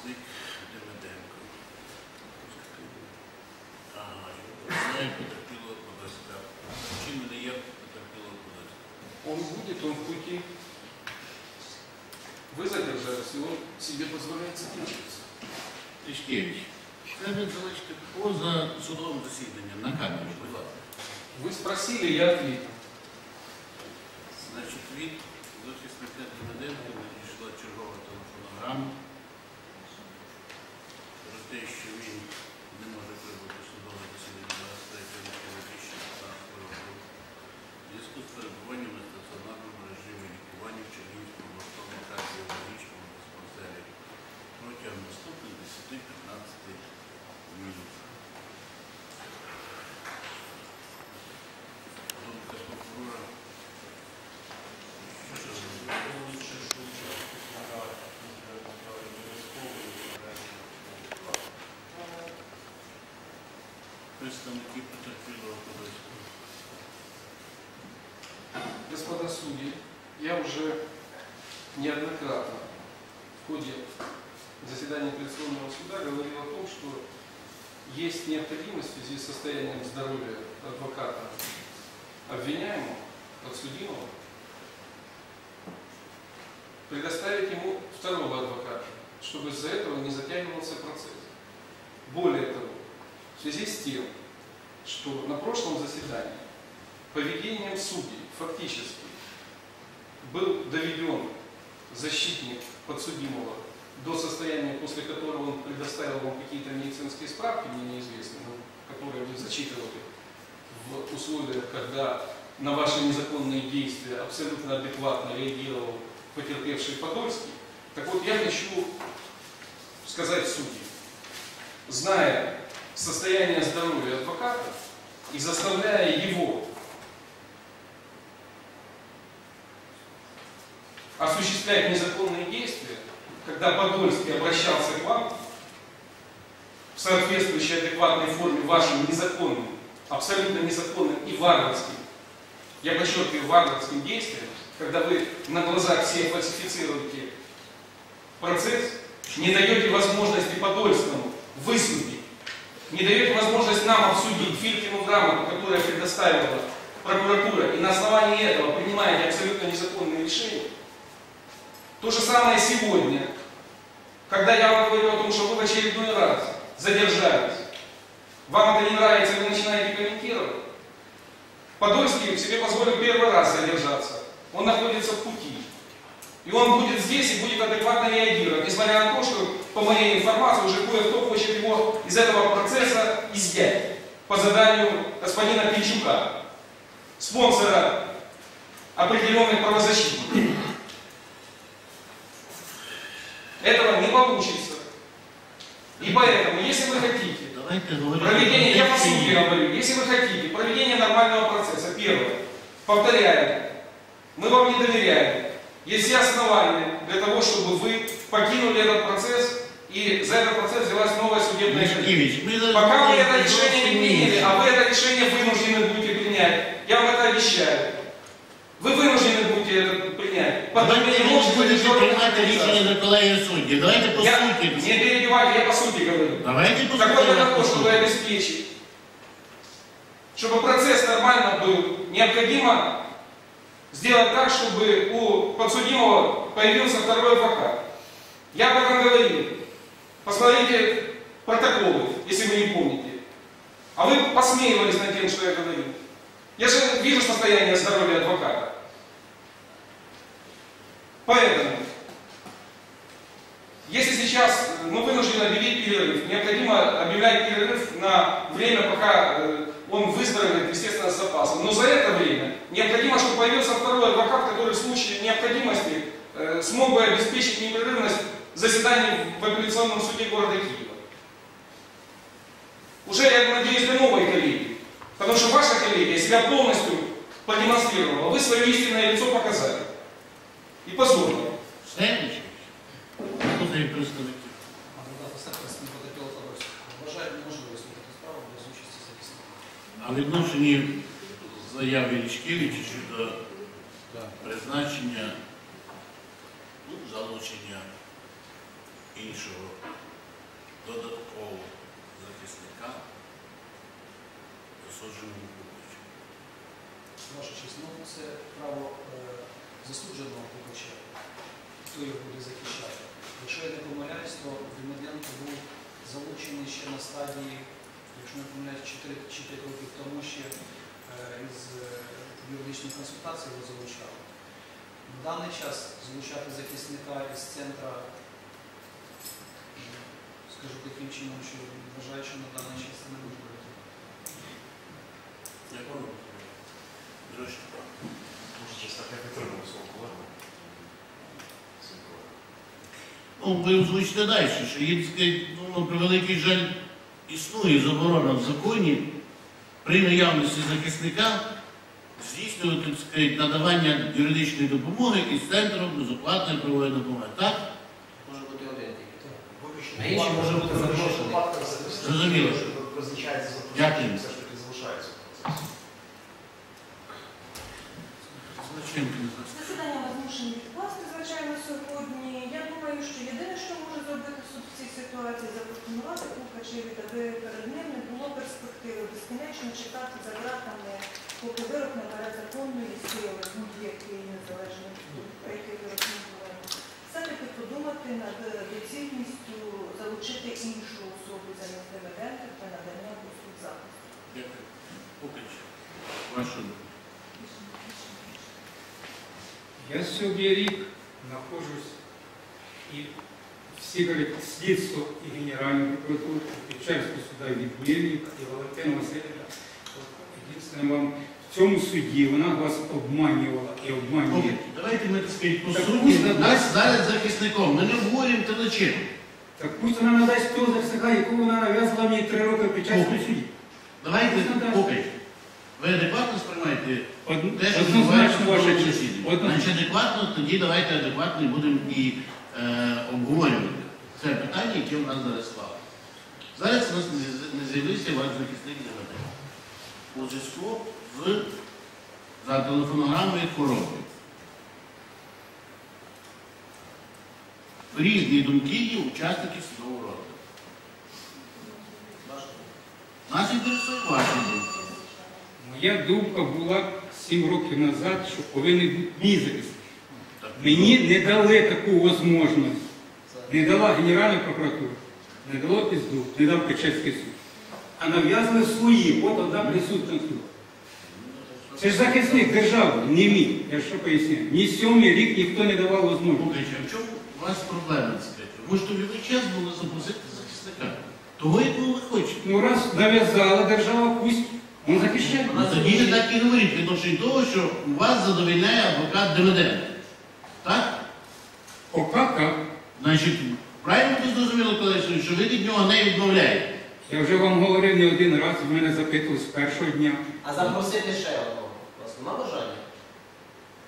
з'явився захисник Демиденко. Ага, знає потерпілого подоска. Чим не є потерпілого подоска? Он будет, он в пути. Вы задержались, и он себе позволяет сотрудничаться. Тишкевич, скажіть, залиште поза судовим засіданням на камеру, будь ласка. Вы спросили, я ответил. Те, що він не може прибути судове засідання 23 липня 2015 року зв'язку з перебуванням неоднократно в ходе заседания апелляционного суда говорил о том, что есть необходимость в связи с состоянием здоровья адвоката обвиняемого, подсудимого, предоставить ему второго адвоката, чтобы из-за этого не затягивался процесс. Более того, в связи с тем, что на прошлом заседании поведением судей фактически был доведен защитник подсудимого до состояния, после которого он предоставил вам какие-то медицинские справки, мне неизвестны, но которые вы зачитывали в условиях, когда на ваши незаконные действия абсолютно адекватно реагировал потерпевший Подольский. Так вот, я хочу сказать судьи, зная состояние здоровья адвоката и заставляя его осуществлять незаконные действия, когда Подольский обращался к вам в соответствующей адекватной форме вашим незаконным, абсолютно незаконным и варварским, я подчеркиваю, варварским действиям, когда вы на глазах все фальсифицируете процесс, не даете возможности Подольскому выступить, не даете возможность нам обсудить Филькину грамоту, которая предоставила прокуратура, и на основании этого принимаете абсолютно незаконные решения, то же самое сегодня, когда я вам говорю о том, что вы в очередной раз задержались, вам это не нравится, вы начинаете комментировать. Подольский себе позволил первый раз задержаться. Он находится в пути. И он будет здесь и будет адекватно реагировать, несмотря на то, что, по моей информации, уже кое-кто хочет его из этого процесса изъять по заданию господина Пинчука, спонсора определенных правозащитников. Этого не получится. И поэтому, если вы хотите. Проведение, я по сути говорю, если вы хотите, проведение нормального процесса, первое, повторяем, мы вам не доверяем. Есть все основания для того, чтобы вы покинули этот процесс, и за этот процесс взялась новая судебная комиссия. Пока вы это решение не приняли, а вы это решение вынуждены будете принять, я вам это обещаю. Вы вынуждены будете это принять. Потому Давайте что не ви можете будете ничего не приймати написать. рішення за колегію суддів. Давайте по Я, суті. не перебивайте, я по сути говорю. Давайте по Такой суті. подход, чтобы обеспечить, чтобы процесс нормально был, необходимо сделать так, чтобы у подсудимого появился второй адвокат. Я об этом говорил. Посмотрите протоколы, если вы не помните. А вы посмеивались над тем, что я говорил. Я же вижу состояние здоровья адвоката. Поэтому если сейчас мы вынуждены объявить перерыв, необходимо объявлять перерыв на время, пока э, он выздоровеет, естественно, с запасом. Но за это время необходимо, чтобы появился второй адвокат, который в случае необходимости э, смог бы обеспечить непрерывность заседаний в апелляционном суде города Киева. Уже, я надеюсь, для новой коллегии. Потому что ваша коллегия себя полностью продемонстрировала. Вы свое истинное лицо показали. И позорно. Стельнички? Хто з їх представників? Адвокат Остапівський потерпіло товариство. Вважає неможливо слухати справу без участі захисника. А відношенні заяви Лічкевича щодо призначення ну, залучення іншого додаткового захисника засудженому Кубичу. Ваша честь, ну це право е, засудженого пукача, хто його буде захищати. Якщо я не помиляюсь, то Демиденко був залучений ще на стадії, якщо не помиляюсь, 4 чи 5 років тому ще е, із е, юридичних консультацій його залучали. В даний час залучати захисника із центра, скажу таким чином, що вважаю, що на даний час це неможливо. Як воно? Так, я підтримую свого колегу. Ну, ви озвучите далі, що є, ну, на превеликий жаль, існує заборона в законі при наявності захисника здійснювати так сказати, надавання юридичної допомоги із центром безоплатної правової допомоги. Так? Може бути один тільки. А інший може бути запрошений. Зрозуміло. Дякую. все ж таки залишається в процесі. Злочинки не знаю. Засідання ми змушені відкласти, звичайно, сьогодні. Я думаю, що єдине, що може зробити суд в цій ситуації, запропонувати Кукачеві, аби перед ним не було перспективи безкінечно чекати за ґратами, поки вирок набере законної сили, будь-який незалежний про який вирок не говоримо. Все-таки подумати над доцільністю залучити іншу особу замість Демиденка для надання послуг захисту. Дякую. Пукач. Думка. Я сьогодні рік знаходжусь і всі говорять, слідство і Генеральну прокуратуру, і Печерського суда від Єльник, і Валентина Васильівна. Єдине вам в цьому суді вона вас обманювала і обманює. Давайте ми, так сказати, по Так суті, пусть нас зараз захисником. Ми не обговорюємо те начин. Так пусть вона надасть того захисника, яку вона нав'язала мені три роки в Печерському Окей. суді. Давайте. Пукач, ви адекватно сприймаєте Од- те, що Однозначно відбувається в ваша судовому честь. засіданні? Однозначно. Значить, адекватно, тоді давайте адекватно і будемо і е, обговорювати це питання, яке в нас зараз стало. Зараз у нас не- не з'явився ваш захисник ДВТ. У зв'язку з зателефонограмою хворобою. Різні думки є учасників судового розгляду. Нас інтересує ваші думки. Моя думка була сім років назад, що повинен бути мій захисник. Мені не дали таку можливість. Не дала Генеральна прокуратура, не дало пізду, не дав Печерський суд. А нав'язали свої, от одна присутня тут. Це ж захисник держави, не мій. Я що поясню. Ні сьомий рік ніхто не давав можливості. А в чому у вас проблема цікаві? Ви ж тобі час було запросити захисника. Того, якого ви хочете. Ну раз нав'язала держава, пусть він захищає. Тоді не так і говоріть, відносно того, що вас задовільняє адвокат Демиденко. Так? Поки так. Значить, правильно ви зрозуміли, колеги, що ви від нього не відмовляєте? Я вже вам говорив не один раз, ви мене запитували з першого дня. А запросити ще одного. Просто на бажання.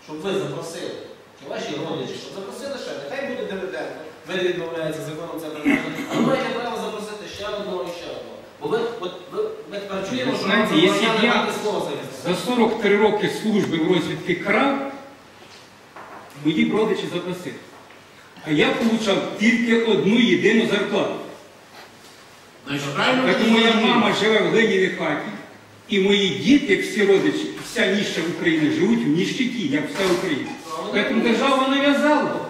Щоб ви запросили. Чи ваші родичі, щоб запросили ще. Нехай буде Демиденко. Ви не відмовляєте законом це приймати. А ви маєте право запросити ще одного і ще одного. Бо ви, от, ви, ми тепер чуємо, що Знаєте, якщо я- мати слово захисту. За 43 роки служби в розвідки крав, мої родичі запросили. А я отримав тільки одну єдину зарплату. Значить, правильно ви Так моя мама живе в глинівій хаті, і мої діти, як всі родичі, вся ніща України живуть в ніщиті, як вся Україна. Тому держава нав'язала.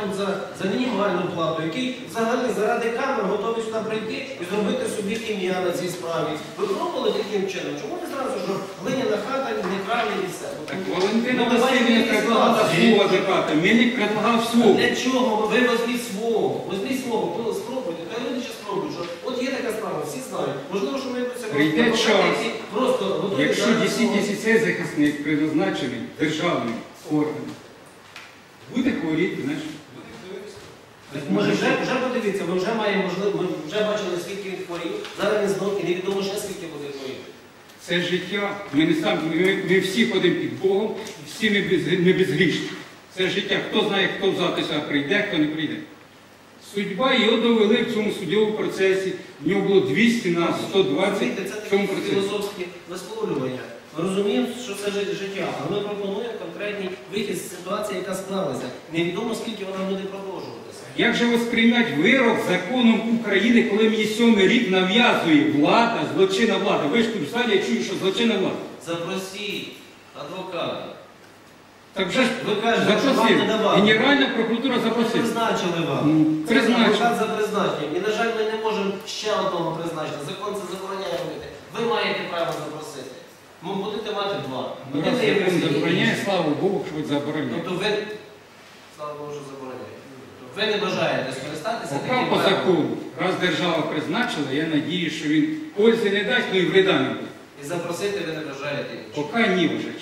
Там за, за мінімальну плату, який взагалі заради камер готовий сюди прийти і зробити собі ім'я на цій справі. Ви пробували таким чином? Чому не зразу, що глиняна хата, не крали і все? Так Валентина Ну, Васильівна якісь предлагала свого адвоката, мені предлагав свого. Для чого? Ви возьміть свого. Возьміть свого, ви спробуйте. Хай люди ще спробують, що от є така справа, всі знають. Можливо, що ми якось Прийде адвокати, час. просто готові Якщо зараз цей захисник призначений державним органом, буде хворіти, значить Так, Може, вже, вже подивіться, ми вже маємо можливо, ми вже бачили, скільки він хворів, зараз він знов і невідомо ще скільки буде хворів. Це життя. Ми не сам, ми, ми всі ходимо під Богом, всі ми без, не безгрішні. Це життя. Хто знає, хто завтра сюди прийде, хто не прийде. Судьба його довели в цьому судовому процесі. В нього було 200 на 120 Розумієте, це в цьому процесі. філософські висловлювання. Ми розуміємо, що це жи- життя, але ми пропонуємо конкретний вихід з ситуації, яка склалася. Невідомо, скільки вона буде продовжуватися. Як же восприймати вирок законом України, коли мені сьомий рік нав'язує влада, злочинна влада? Ви ж тут в залі, я чую, що злочинна влада. Запросіть адвоката. Так вже ж Ви кажете, що вам запросив. не давали. Генеральна прокуратура запросила. призначили вам. Ну, Це призначили. адвокат за призначенням. І, на жаль, ми не можемо ще одного призначити. Закон це забороняє робити. Ви маєте право запросити. Ми будете мати два. Один раз є закон присутній, забороняє, слава Богу, що ви забороняєте. Тобто ви, слава Богу, що забороняє. Тобто ви не бажаєте скористатися Поправ таким по правом. закону. Раз держава призначила, я надію, що він пользи не дасть, ну і вреда не буде. І запросити ви не бажаєте іншого. Поки ні вже. чесно.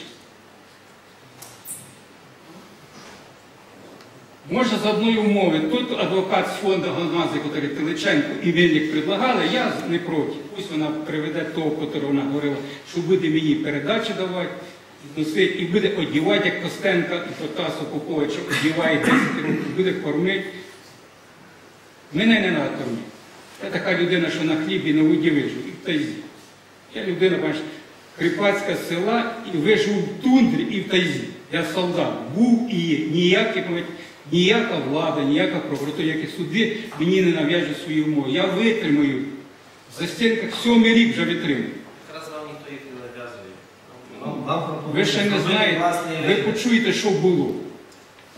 Може з одної умови. Тут адвокат з фонду Гангази, який Теличенко і Вінник предлагали, я не проти. Пусть вона приведе того, котрого вона говорила, що буде мені передачі давати, носить і буде одівати, як Костенка і Протасу Поповича одіває 10 років, буде кормити. Мене не треба кормити. Я така людина, що на хлібі на воді вижу, і в тайзі. Я людина, бачиш, кріпацька села і вижив в тундрі і в тайзі. Я солдат. Був і є. Ніякі, навіть, ніяка влада, ніяка прокуратура, ніякі суди мені не нав'яжуть свої умови. Я витримаю. В застінках сьомий рік вже витримую. Якраз вам ніхто їх не нав'язує. Ви ще не знаєте, ви почуєте, що було.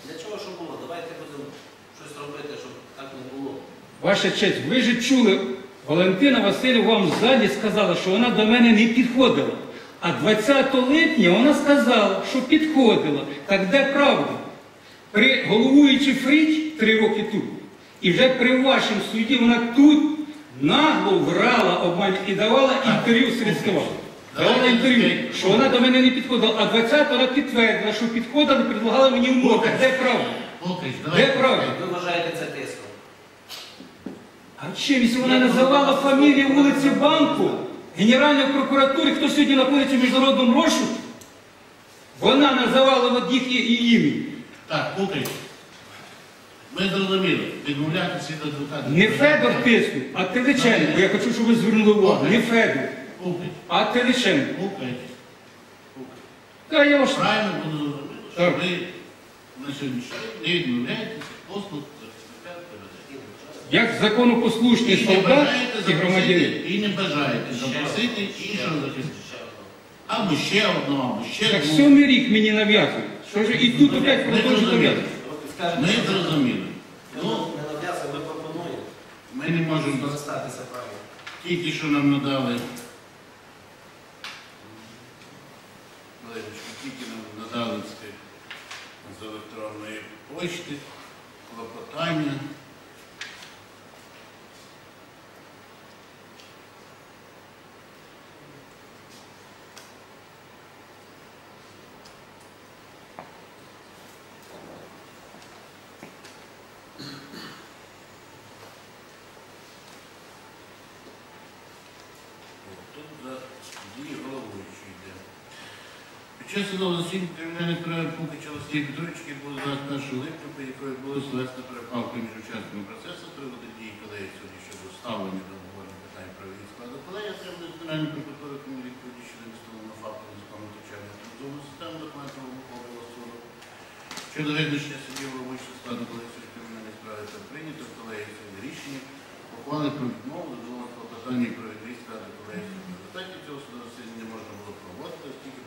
Для чого що було? Давайте будемо щось робити, щоб так не було. Ваша честь, ви ж чули, Валентина Васильівна вам в залі сказала, що вона до мене не підходила. А 20 липня вона сказала, що підходила. Так де правда? При головуючи Фріч три роки тут, і вже при вашому суді вона тут нагло врала обман і давала інтерв'ю Давала інтерв'ю, що вона до мене не підходила, а 20 вона підтвердила, що підходила і предлагала мені умови. Так Де правда? Де давайте. правда? Ви вважаєте це тиском? А чим, якщо вона називала фамілію вулиці Банку, Генеральної прокуратури, хто сьогодні знаходиться в міжнародному розшуку, вона називала от їх і- і ім'я. Так, Полкач. Ми зрозуміли. Відмовлятися від адвоката. Не Федор тиснув, а Теличенко. Я хочу, щоб ви звернули увагу. Не Федор, А Теличенко. Полкач. Та я Правильно зрозуміло, що ви на сьогоднішній день не відмовляєтеся послуг як законопослушний солдат і громадянин. і не бажаєте запросити іншого захисника. Або ще одного, або ще Так сьомий рік мені нав'язують. Що ж і тут опять продовжують нав'язувати. Ми зрозуміли. Ну, не нав'язуємо, ми пропонуємо ми не можемо. Тільки що нам надали. Це з електронної почти, клопотання. Тут за дії головуючої йде. Під час судового засідання кримінальних справи Пукача Олексія Петровича було за 1 липня, по якої було звести перепалку між учасниками процесу приводу дії колеги сьогодні щодо ставлення до обговорення питань про від складу колеги, отримали з Генеральної прокуратури кому відповіді щодо інвестованого факту незаконного втручання трудову систему документів Верховного суду. Щодо визначення суддів головуючого складу колеги кримінальної справи та прийнято колеги сьогодні рішення ухвали про відмову задоволення клопотання про відвід складу колеги. В результаті цього судового засідання можна було проводити, оскільки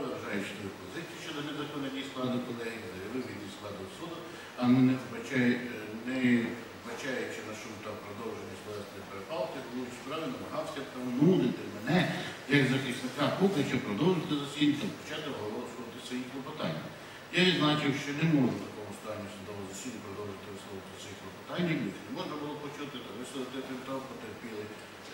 справи, вважаючи свою позицію щодо незаконної складу колеги, заявив від складу суду, а не вбачаючи на шум та продовження словесної перепалки, головуючий справи намагався принудити мене, як захисника Пукача, продовжити засідання та почати оголошувати свої клопотання. Я відзначив, що не можу в такому стані судового засідання продовжити висловити свої клопотання, їх не можна було почути та висловити, крім того, потерпіли.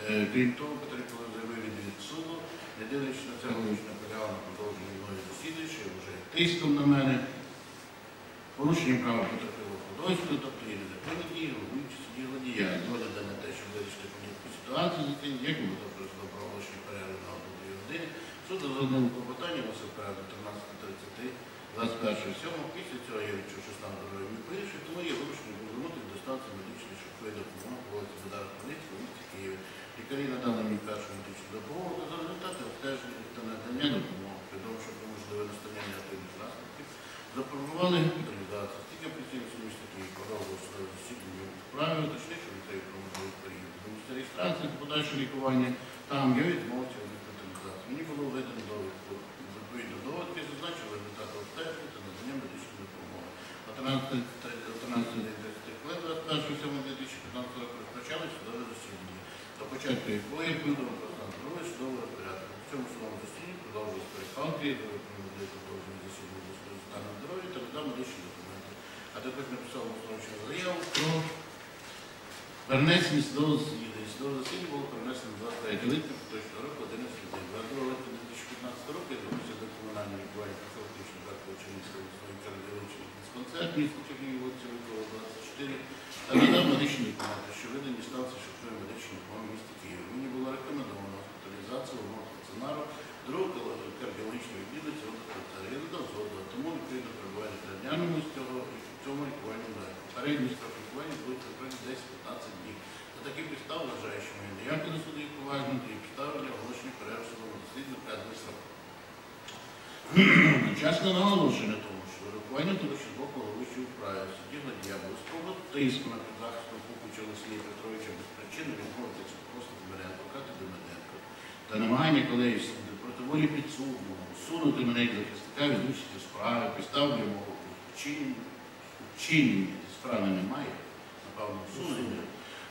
Е, Крім того, потерпіли заявив від від суду, не дивлячись на це, головуючи наполягав на продовження мною засідання, що вже тиском на мене, порушення права потерпілого Подольського, тобто є незаконні головуючи судді водія. Згода на те, щоб вирішити політику ситуацію, за тим, як буде пройшло проголошення перерви на одну дві години. Суд за одним клопотанням висив 13.30, 21.07. Після цього я відчув, що стан здоров'я мій погіршив, тому я вирішив повернути до станції медичної швидкої допомоги по вулиці Богдана Хмельницького в місті Києві. Лікарі надали мені першу медичну допомогу за результати обстеження та надання допомоги, відомивши про можливе настання негативних наслідків, запропонували госпіталізацію. Стільки працівниці міста продовжували своє засідання у справі, уточнивши лікарі про можливість переїзду до місця реєстрації подальше лікування. Там я відмовився від госпіталізації. Мені було введено довідку. Відповідно довідки зазначили результати обстеження та надання медичної допомоги. О 13.2015 року розпочали судове засідання, до початку якої повідомив про стан здоров'я судового порядку. В цьому судовому засіданні продовжились перепалки, можливо продовження засідання до свого стану здоров'я та надав медичні документи. А також написав установчну заяву про перенесення судового засідання. Судове засідання було перенесено 23 липня поточного року 11 день. 22 липня 2015 року я звернувся до комунального лікування профілактичного закладу Чернігівського обласної кардіологічного диспансер міста Чернігів, вулиця Вікова, 24, та надав медичні документи, що видані станції швидкої медичної допомоги міста Києва. Мені було рекомендовано госпіталізацію в умовах стаціонару другого кардіологічного відділу цього диспансера. Я надав згоду, тому відповідно перебуває на тридняному з цього в цьому лікувальному закладі. Передній строк лікування буде приблизно 10-15 днів. За такі підстав вважаю, що мої неявки на суді поважні і підстави для оголошення перерв судового дослідження вказаний срок. Одночасно наголошую на тому, що вирахування того, що з боку головуючого вправи в суді Гладія було спроба тиску на підзахисту Купича Олексія Петровича без причини відмовитися від послуг мене адвоката Демиденко та намагання колеги суду проти волі підсудного усунути мене як захисника від участі в справі, підстав для мого вчинення справи немає, напевно, усунення.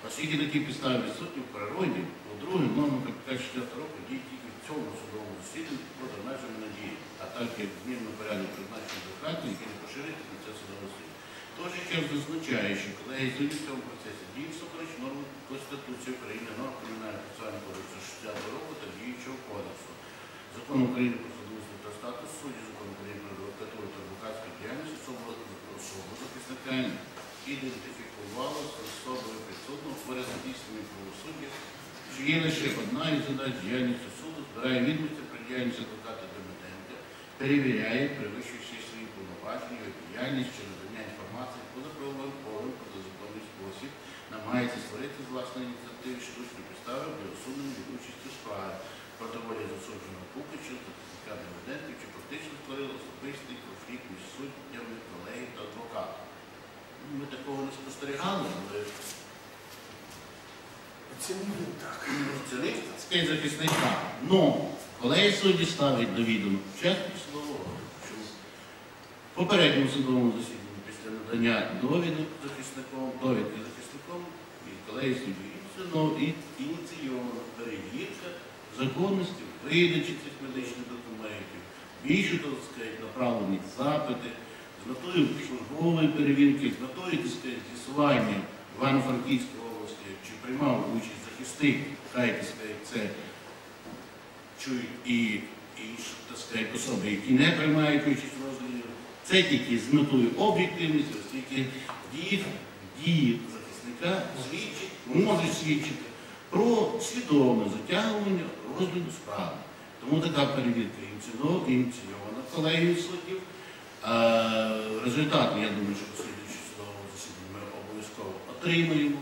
Оскільки такі підстави відсутні в природі, по-друге, КПК 60 року в цьому судовому засіданні поза межами надії, а так як змінно порядок призначення адвокатів, які не поширюють на це судове засідання. Же час зазначає, що колеги судді в цьому процесі діють всупереч норм Конституції України, норм Кримінального процесуального кодексу 60 року та діючого кодексу. Закон України про судоустрій та статус судді, закон України про адвокатуру та адвокатську діяльність особи, захисника ідентифікувала з особою підсудного поряд здійснення правосуддя, що є лише одна із задач діяльності суду, збирає відомості про діяльність адвоката Демиденка, перевіряє, перевищуючи свої повноваження, його діяльність чи надання інформації позаправовим полем протизаконний спосіб, намагається створити з власної ініціативи штучні підстави для усунення від участі в справі проти волі засудженого Кукича, захисника Демиденка, чи фактично створили особистий конфлікт між суддями, колегів та адвокатом. Ми такого не спостерігали, але Оцінили так. це не захисника. Но колеги судді ставить до відома чесне слово, що попередньому судовому засіданні після надання довідок захисником, довідки захисником і колеги судді і ініційована перевірка законності видачі цих медичних документів, більше того сказати, направлені запити з метою службової перевірки, з метою так з'ясування в Приймав участь захисник, хай сказати, це чують і інші так сказати, особи, які не приймають участь в розгляді. Це тільки з метою об'єктивності, оскільки дії, дії захисника свідчить, можуть свідчити про свідоме затягування розгляду справи. Тому така перевірка ініційована колегією суддів. Результати, я думаю, що судового засідання ми обов'язково отримаємо.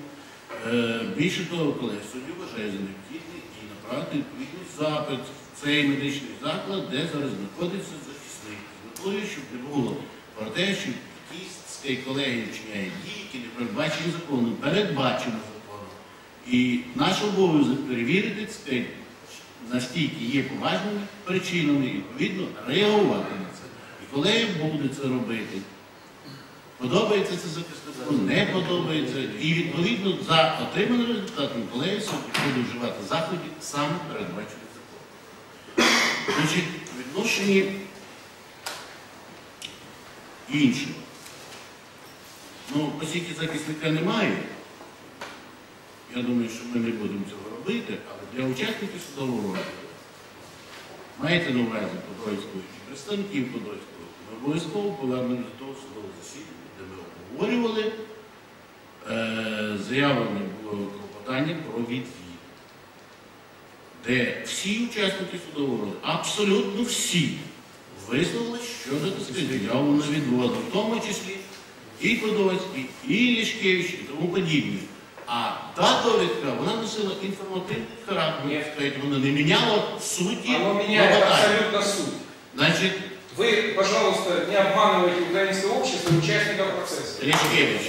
Е, Більше того, коли судді вважає за необхідне і направити відповідний запит в цей медичний заклад, де зараз знаходиться захисник, з щоб не було про те, що якісь з колегії вчиняє дії, які не передбачені законом, передбачено законом. І наш обов'язок перевірити сказати, настільки є поважними причинами, і відповідно реагувати на це. І коли буде це робити, подобається це захиснику, не подобається. І відповідно за отриманим результатом колеги суд буде вживати заходів саме передбачених законом. В відношенні іншого. Ну, оскільки захисника немає, я думаю, що ми не будемо цього робити, але для учасників судового розгляду маєте на увазі Подольського і представників Подольського, ми обов'язково повернемо до того засідання, де ми обговорювали, е, заявлено було клопотання про відвід, де всі учасники судового розгляду, абсолютно всі, висловили щодо сказати, заяву на відводу, в тому числі і Кодовський, і Лішкевич, і тому подібне. А та довідка, вона носила інформативний характер, так сказати, вона не міняла суті Оно меняет клопотання. абсолютно суть. Значить, Вы, пожалуйста, не обманывайте украинское общество и участников процесса. Лішкевич,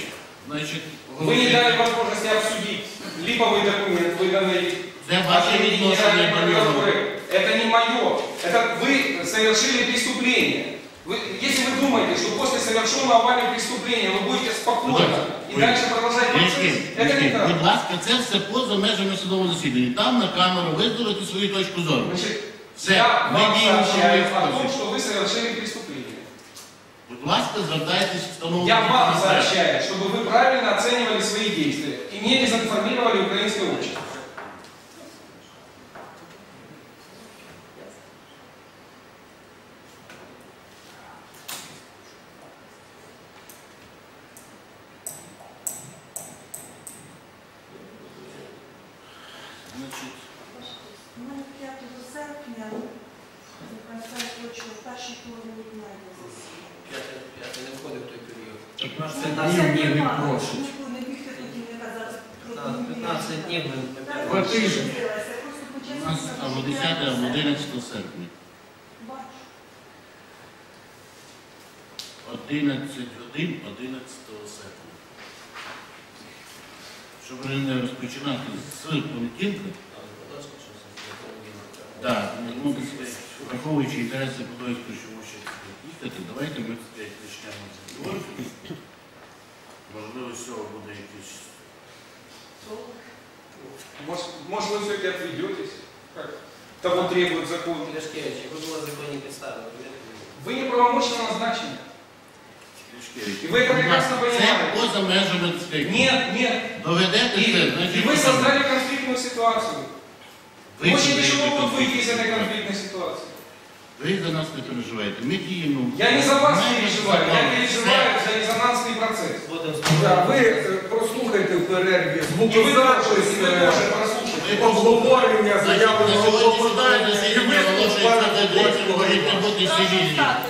значить, Вы не дали возможности обсудить липовый документ, выданный це от ваше имени відношення Генеральной до нього. прокуратуры. Это не мое. Это вы совершили преступление. Вы, если вы думаете, что после совершенного вами преступления вы будете спокойно и Ой. дальше продолжать процесс, Лішкевич, это не Лішкевич, так. будь ласка, це все поза межами судового засідання. Там на камеру виставити свою точку зору. Значит, Все, я ми вам діємо сообщаю в о том, правовій что вы совершили преступление. Будь ласка, звертайтесь в встановлений. Я вам сообщаю, чтобы вы правильно оценивали свои действия и не дезинформировали украинское общество. 15 днів він просить. Так, 15 днів він Два або 10, або 11 серпня. 11 годин 11 серпня. Щоб не розпочинати з понеділка, так, ну, враховуючи інтереси Подольського, що ще їхати, давайте ми так сказати, почнемо з Георгії. Можливо, з цього буде якийсь. Может, может вы все-таки отведетесь, как того требует закон. Ляшкевич, якби була законні підстави, повірте мені. Вы неправомочно назначены. Лішкевич. І ви це прекрасно Це понимаєте. поза межами так сказати. Нет, нет. Доведете И, це, и значить. вы создали конфликтную ситуацию. ви Очень создаєте тяжело будет конфлікт. выйти из этой конфликтной ситуации. Ви за нас не переживаєте. Ми діємо. Я не за вас в межах переживаю, я закону. переживаю за резонансный процесс. Будемо Да, ви е, прослухайте в перерві И вы звукозапис, тоже, и вы е, тоже прослушайте. Ви обговорення Значить, на заявленого сьогоднішнє клопотання і засідання виступ оголошується пана закритим. Подольського. Говоріть не бути всі Прошу вільні. встати.